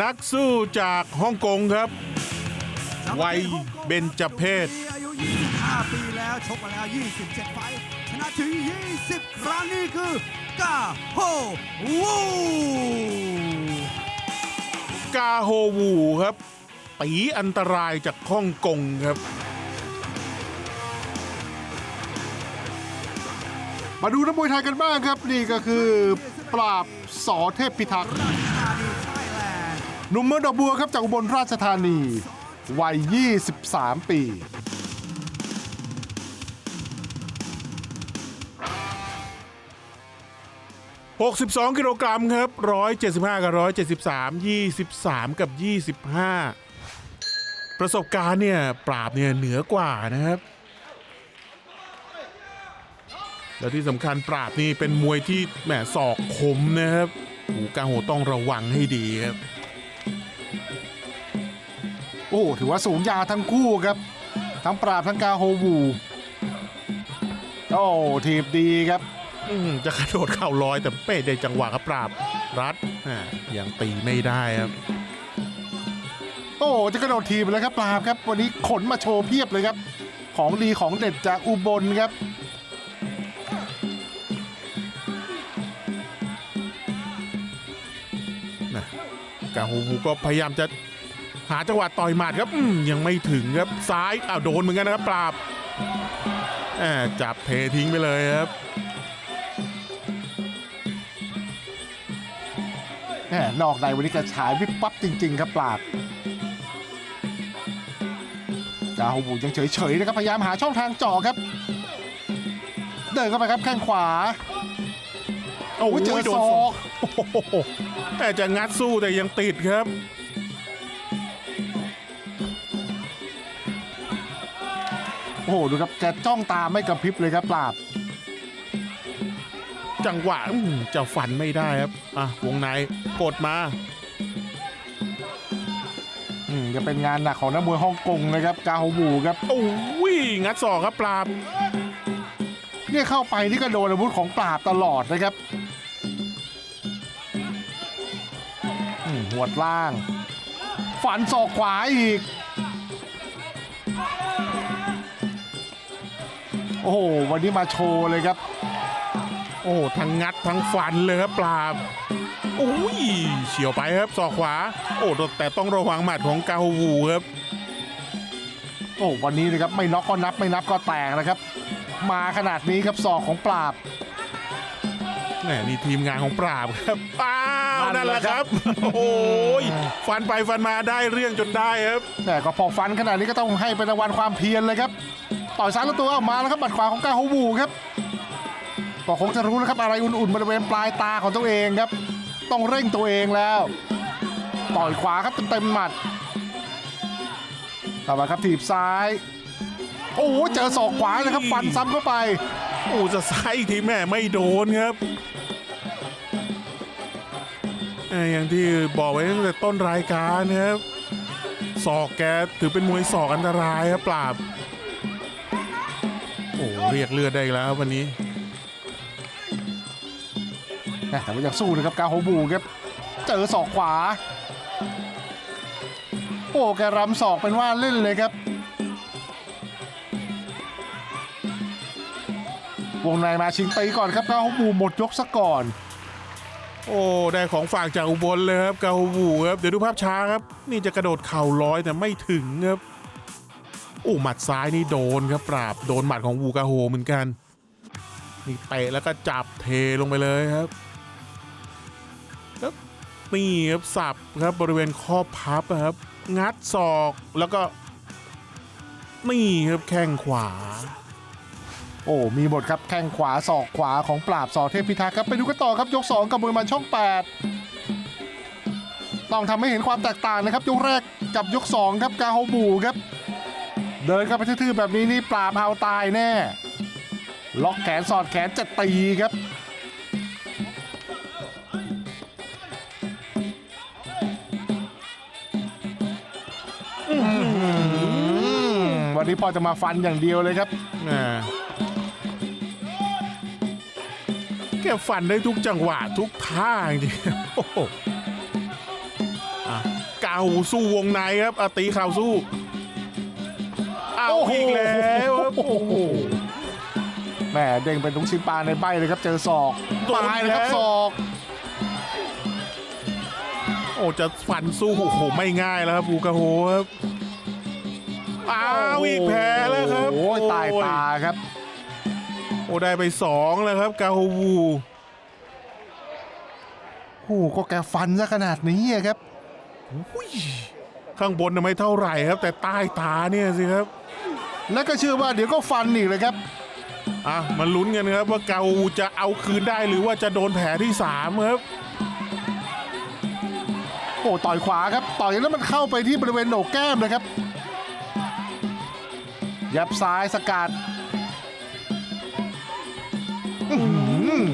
นักสู้จากฮ่องกงครับ วัยเบญจเพศอายุ 25 ปีแล้ว ชกมาแล้ว 27 ไฟท์ชนะถึง 20 ครั้งนี่คือกาโฮวูกาโฮวูครับตีอันตรายจากฮ่องกงครับ มาดูนักมวยไทยกันบ้างครับ นี่ก็คือปราบสอเทพพิทักษ์ หนุ่มเมืองดอกบัวครับจากอุบลราชธานี วัย 23 ปี 62 กิโลกรัมครับ 175 กับ 173 23 กับ 25 ประสบการณ์เนี่ยปราบเนี่ยเหนือกว่านะครับ แล้วที่สำคัญปราบนี่เป็นมวยที่แหมศอกคมนะครับหูกาโหต้องระวังให้ดีครับ โอ้ถือว่าสูงยาวทั้งคู่ครับ ทั้งปราบทั้งกาโฮวู โอ้ทีบดีครับอืมจะกระโดดเข่าลอยแต่เป้ได้จังหวะครับปราบรัดอ่ายังตีไม่ได้ครับ โอ้จะกระโดดทีบเลยครับปราบครับ วันนี้ขนมาโชว์เพียบเลยครับ ของดีของเด็ดจากอุบลครับนะกาฮูฮูก็พยายามจะ หาจังหวะต่อยหมัดครับอืมยังไม่ถึงครับซ้ายอ้าวโดนเหมือนกันนะครับปราบแหมจับเททิ้งไปเลยครับแหมนอกในวันนี้กระฉายวิบปั๊บจริง ๆ ครับปราบกาโฮบูยังเฉยๆนะครับพยายามหาช่องทางเจาะครับ เดินเข้าไปครับแข้งขวาโอ้โหเจอโดศนอศอกกโอ้โหแต่จะงัดสู้แต่ยังติดครับ อ้โหดูครับแกจ้องตาไม่กระพริบเลยครับปราบ จังหวะอื้อหือจะฟันไม่ได้ครับ อะ วงในกดมา อืมจะเป็นงานหนักของนักมวยฮ่องกงเลยครับกาโฮบูครับโอ้ยงัดศอกครับปราบ เนี่ยเข้าไปนี่ก็โดนอาวุธของปราบตลอดนะครับอืมหัวดล่าง ฝันศอกขวาอีก โอ้โหวันนี้มาโชว์เลยครับ โอ้ทั้งงัดทั้งฟันเลยครับปราบโอ้ยเฉียวไปครับศอกขวา โอ้แต่ต้องระวังหมัดของกาฮูวูครับโอ้วันนี้นะครับไม่น็อกก็นับไม่นับก็แตกนะครับ มาขนาดนี้ครับศอกของปราบแหมนี่ทีมงานของปราบครับอ้าวนั่นั่นนแหแหละละคครัรับบโอ้ยฟันไปฟันมาได้เรื่องจนได้ครับแต่ก็พอฟันขนาดนี้ก็ต้องให้เป็นรางวัลความเพียรเลยครับ ต่อยซ้ายแล้วตัวออกมาแล้วครับบัดขวาของก้าโฮบูครับก็คงจะรู้นะครับอะไรอุ่นๆบริเวณปลายตาของตัวเองครับ ต้องเร่งตัวเองแล้ว ต่อยขวาครับเต็มๆหมัดต่อมาครับถีบซ้าย โอ้โหเจอศอกขวาเลยครับฟันซ้ำเข้าไปโอ้จะซ้ายอีกทีแม่ไม่โดนครับอย่างที่บอกไว้ตั้งแต่ต้นรายการนะครับศอกแกถือเป็นมวยศอกอันตรายครับปราบ เรียกเลือดได้อีกแล้วครับวันนี้ แต่ว่ายังสู้นะครับกาโฮบูครับ เจอศอกขวา โอ้แกรำศอกเป็นว่าเล่นเลยครับ วงในมาชิงตีก่อนครับกาโฮบูหมดยกซะก่อน โอ้ได้ของฝากจากอุบลเลยครับเกาบูครับเดี๋ยวดูภาพช้าครับ นี่จะกระโดดเข่าร้อยแต่ไม่ถึงครับโอ้หมัดซ้ายนี่โดนครับปราบโดนหมัดของวูกาโฮเหมือนกัน นี่เตะแล้วก็จับเทลงไปเลยครับแล้วนี่ครับสับครับบริเวณข้อพับครับ งัดศอกแล้วก็นี่ครับแข้งขวา โอ้ มีหมดครับแข้งขวาศอกขวาของปราบสอเทพพิทักษ์ครับ ไปดูกันต่อครับยก 2 กับมวยมันช่อง 8 ต้องทำให้เห็นความแตกต่างนะครับ ยกแรกกับยก 2 ครับกาโฮบูครับ เดินเข้าไปทื่อๆแบบนี้นี่ปราบเอาตายแน่ ล็อกแขนสอดแขนจะตีครับ วันนี้พอจะมาฟันอย่างเดียวเลยครับแกฟันได้ทุกจังหวะทุกท่าจริงๆโอ้โหอ่าสู้วงในครับอตีเข่าสู้าโอ้โหอีกแล้วครับโอ้โหแหม่เด้งเป็นทุงชิ้นปลาในใบเลยครับเจอศอกโดนตายเลยครับแล้วศอก โอ้จะฟันสู้โอ้โหไม่ง่ายแล้วครับบูกาโฮครับอ้าวอีกแพ้แล้วครับโอ้ยตายตาครับ โอ้ได้ไปสองแล้วครับกาโฮวูโอ้โหก็แกฟันซะขนาดนี้อะครับอุ้ย ข้างบนน่ะไม่เท่าไหร่ครับ แต่ใต้ตาเนี่ยสิครับ แล้วก็เชื่อว่าเดี๋ยวก็ฟันอีกเลยครับอะมาลุ้นกันครับว่าเกาจะเอาคืนได้หรือว่าจะโดนแผลที่สามครับโอ้ต่อยขวาครับ ต่อยแล้วมันเข้าไปที่บริเวณโหนกแก้มเลยครับ ยับซ้ายสกัดอื้อหือ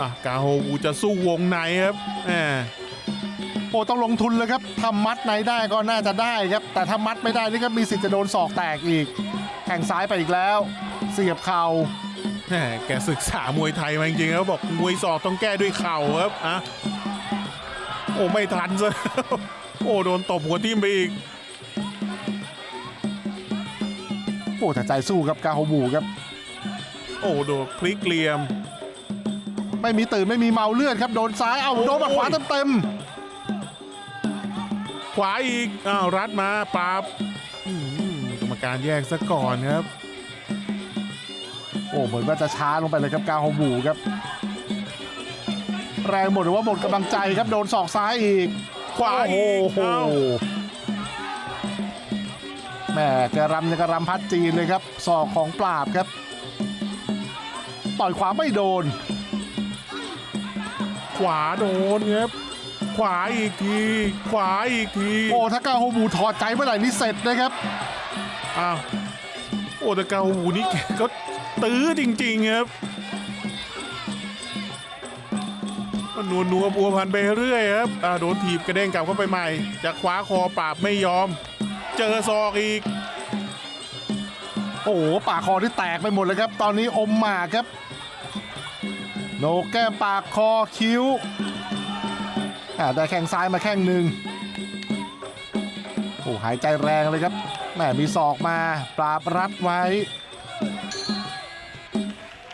อะกาโฮวูจะสู้วงในครับแหม โอ้ต้องลงทุนเลยครับถ้ามัดในได้ก็น่าจะได้ครับ แต่ถ้ามัดไม่ได้นี่ก็มีสิทธิ์จะโดนศอกแตกอีก แข่งซ้ายไปอีกแล้ว เสียบเข่าแหมแกศึกษามวยไทยมาจริงๆครับบอกมวยศอกต้องแก้ด้วยเข่าครับอะโอ้ไม่ทันซะโอ้โดนตบหัวทิ่มไปอีกโอ้แต่ใจสู้ครับกาโฮบูครับ โอ้โดนพลิกเหลี่ยม ไม่มีตื่นไม่มีเมาเลือดครับโดนซ้ายเอาโดนหมัดขวาเต็ม ขวาอีกอ้าวรัดมาปราบอืมกรรมการแยกซะก่อนครับๆโอ้เหมือนว่าจะช้าลงไปเลยครับกาโฮบูครับ แรงหมดหรือว่าหมดกำลังใจครับโดนศอกซ้ายอีก ขวาอีกโอ้โหเอ้าแหม่กระรำยังกระรำพัดจีนเลยครับศอกของปราบครับ ต่อยขวาไม่โดน ขวาโดนครับ ขวาอีกที ขวาอีกทีโอ้ถ้ากาโฮบูถอดใจเมื่อไหร่นี่เสร็จนะครับอ้าวโอ้แต่เกาหูนี่แกก็ตื้อจริงๆครับนัวนัวๆบัวพันไปเรื่อยครับอ่าโดนถีบกระเด้งกลับเข้าไปใหม่ จะคว้าคอปราบไม่ยอม เจอศอกอีก โอ้โหปากคอที่แตกไปหมดเลยครับ ตอนนี้อมหมากครับโหนกแก้มปากคอคิ้ว อ่าได้แข้งซ้ายมาแข้งหนึ่งโอ้หายใจแรงเลยครับแหมมีศอกมาปราบรัดไว้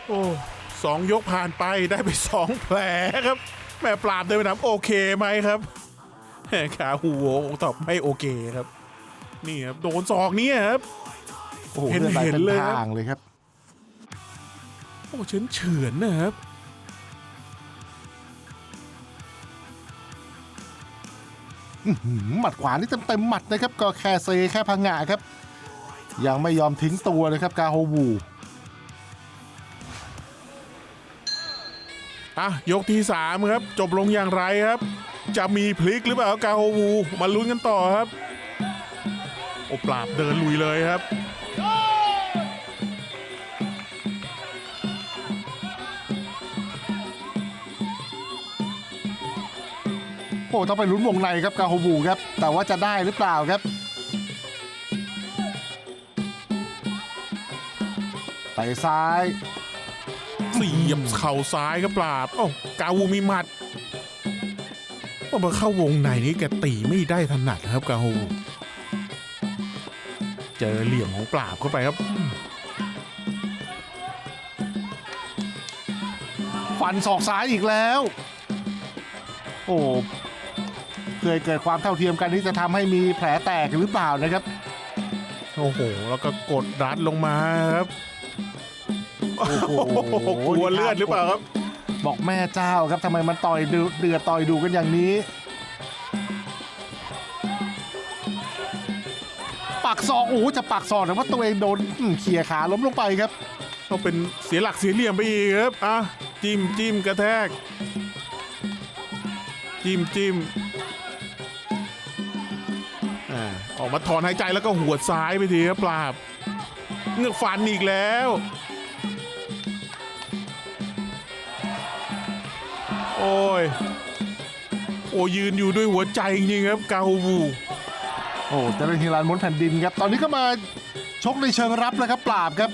โอ้สองยกผ่านไปได้ไปสองแผลครับแม่ปราบเดินไปถามโอเคไหมครับแม่ขาหูโวตอบไม่โอเคครับ นี่ครับโดนศอกเนี่ยครับโอ้โหเห็นเลือดไหลเห็นเป็นเลยครับทางเลยครับโอ้เฉือนเฉือนๆนะครับ หมัดขวานี่เต็มๆหมัดนะครับก็แค่เซแค่พังงะครับ ยังไม่ยอมทิ้งตัวเลยครับกาโฮบูอะยกที่สามครับ จบลงอย่างไรครับ จะมีพลิกหรือเปล่ากาโฮวูมาลุ้นกันต่อครับ โอปราบเดินลุยเลยครับ โอ้ต้องไปลุ้นวงในครับกาโฮบูครับ แต่ว่าจะได้หรือเปล่าครับไปซ้ายเสียบเข่าซ้ายครับปราบโอ้ากาวูมีหมัดพอมาเข้าวงในนี้แกตีไม่ได้ถนัดนะครับกาวูเจอเหลี่ยมของปราบเข้าไปครับ ฟันศอกซ้ายอีกแล้ว โอ้ เคยเกิดความเท่าเทียมกันที่จะทำให้มีแผลแตกหรือเปล่านะครับ โอ้โห แล้วก็กดรัดลงมาครับโอ้โหกลัวเลือดหรือเปล่าครับ บอกแม่เจ้าครับทำไมมันต่อยเดือดเดือดต่อยดูกันอย่างนี้ ปักศอกโอ้โหจะปักศอกแต่ว่าตัวเองโดนอืมเขี่ยขาล้มลงไปครับเขาเป็นเสียหลักเสียเหลี่ยมไปอีกครับอะจิ้มจิ้มกระแทกจิ้มจิ้ม อ่าออกมาถอนหายใจแล้วก็หัวดซ้ายไปทีครับปราบเงือกฟันอีกแล้วโอ้ย โอ้ยืนอยู่ด้วยหัวใจจริงๆครับกาโฮวูโอ้เจริญฮิรันม้วนแผ่นดินครับ ตอนนี้ก็มาชกในเชิงรับแล้วครับ ปราบครับ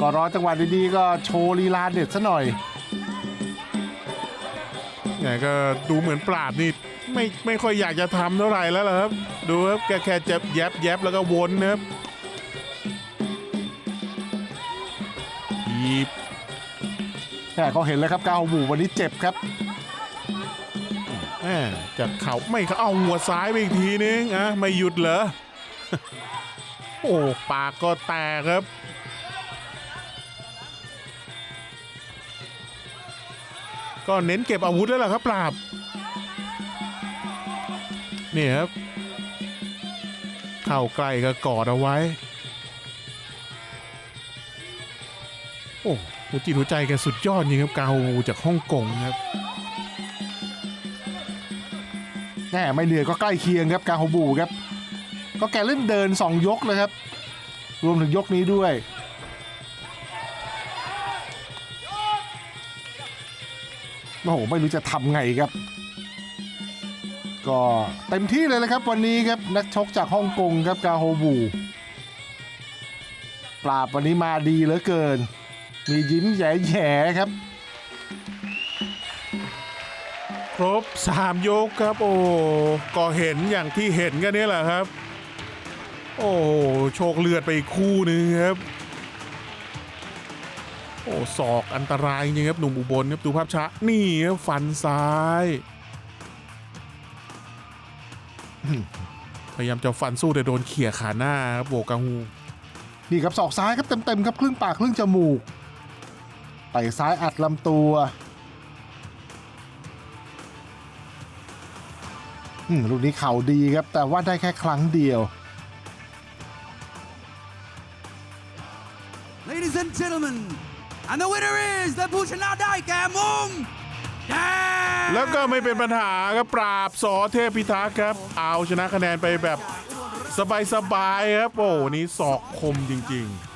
ก็รอจังหวะดีๆ ก็โชว์ลีลาเด็ดซะหน่อยไงก็ดูเหมือนปราบนี่ ไม่ไม่ค่อยอยากจะทำเท่าไหร่แล้วล่ะครับ ดูครับแกแค่จะแยบแยบแล้วก็วนนะครับทีบแม่เขาเห็นแล้วครับกาโฮบูวันนี้เจ็บครับแม่จากเขาไม่เขาเอาหัวซ้ายไปอีกทีนึงอะไม่หยุดเหรอ โอ้ปากก็แตกครับก็เน้นเก็บอาวุธแล้วล่ะครับปราบ นี่ครับ เข้าใกล้ก็กอดเอาไว้ โอ้หัวจิตหัวใจแกสุดยอดจริงครับกาฮูจากฮ่องกงครับแน่ไม่เหนื่อยก็ใกล้เคียงครับกาโฮบูครับ ก็แกเล่นเดิน 2 ยกเลยครับ รวมถึงยกนี้ด้วยโอ้โหไม่รู้จะทำไงครับ ก็เต็มที่เลยนะครับวันนี้ครับนักชกจากฮ่องกงครับกาโฮบูปราบวันนี้มาดีเหลือเกิน มียิ้มแย่ๆครับ ครบสามยกครับ โอ้ก็เห็นอย่างที่เห็นกันนี่แหละครับ โอ้โชคเลือดไปอีกคู่นึงครับ โอ้ศอกอันตรายจริงครับหนุ่มอุบลครับดูภาพช้านี่ครับฟันซ้าย พยายามจะฟันสู้แต่โดนเขี่ยขาหน้าครับโบกังฮูนี่ครับศอกซ้ายครับเต็มๆครับครึ่งปากครึ่งจมูกไต่ซ้ายอัดลำตัวอืมลูกนี้เข่าดีครับ แต่ว่าได้แค่ครั้งเดียว Ladies and gentlemen and the winner is และผู้ชนะได้แก่มุมแดง แล้วก็ไม่เป็นปัญหาครับปราบสอเทพพิทักษ์ครับ เอาชนะคะแนนไปแบบสบายๆครับ โอ้นี่ศอกคมจริง ๆ